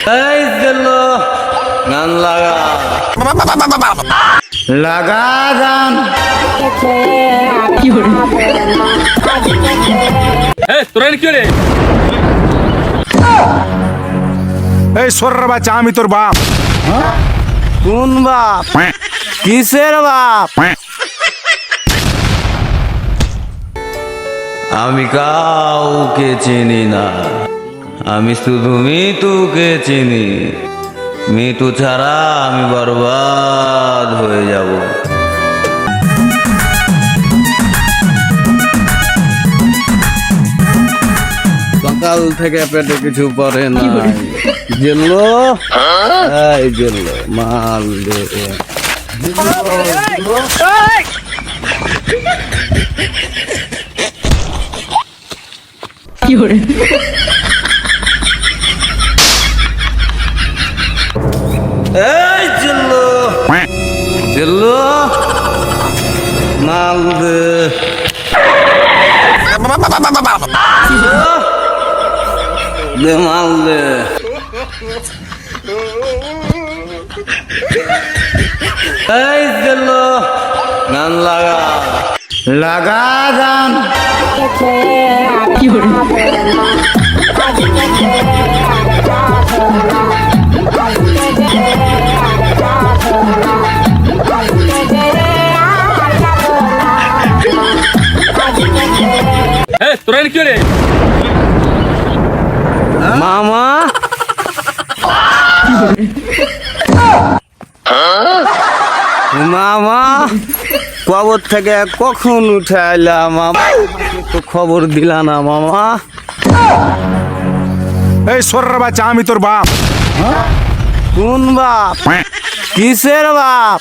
এই দিল গান লাগা লাগা গান এই তোরা কি রে এই সর্রা বাচ্চা আমি তোর বাপ কোন বাপ কিসের বাপ আমি কাউকে চিনি না আমি শুধু মিতুকে চিনি। মিতু ছাড়া আমি বরবাদ হয়ে যাব। সকাল থেকে পেটে কিছু পড়ে না জেলো এই জেলো মাল দে। এই জেলো গান লাগা লাগা গান এই তোরা কি রে। মামা। মামা কবর থেকে কখন উঠে মামা? তো খবর দিলা না মামা। এই সর্রা বাচ্চা আমি তোর বাপ। কোন বাপ? কিসের বাপ?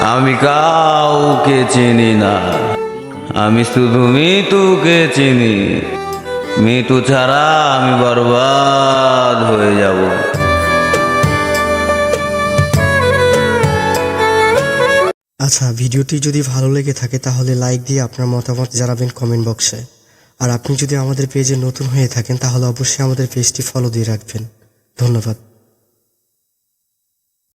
আমি কাউকে চিনি না। আমি শুধু মিতুকে চিনি। মিতু ছাড়া আমি বরবাদ হয়ে যাব। আচ্ছা ভিডিওটি যদি ভালো লেগে থাকে তাহলে লাইক দিয়ে আপনার মতামত জানাবেন কমেন্ট বক্সে। আর আপনি যদি আমাদের পেজে নতুন হয়ে থাকেন তাহলে অবশ্যই আমাদের পেজটি ফলো দিয়ে রাখবেন। ধন্যবাদ।